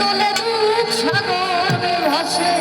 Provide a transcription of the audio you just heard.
তলে দুধ সাগর ভাসে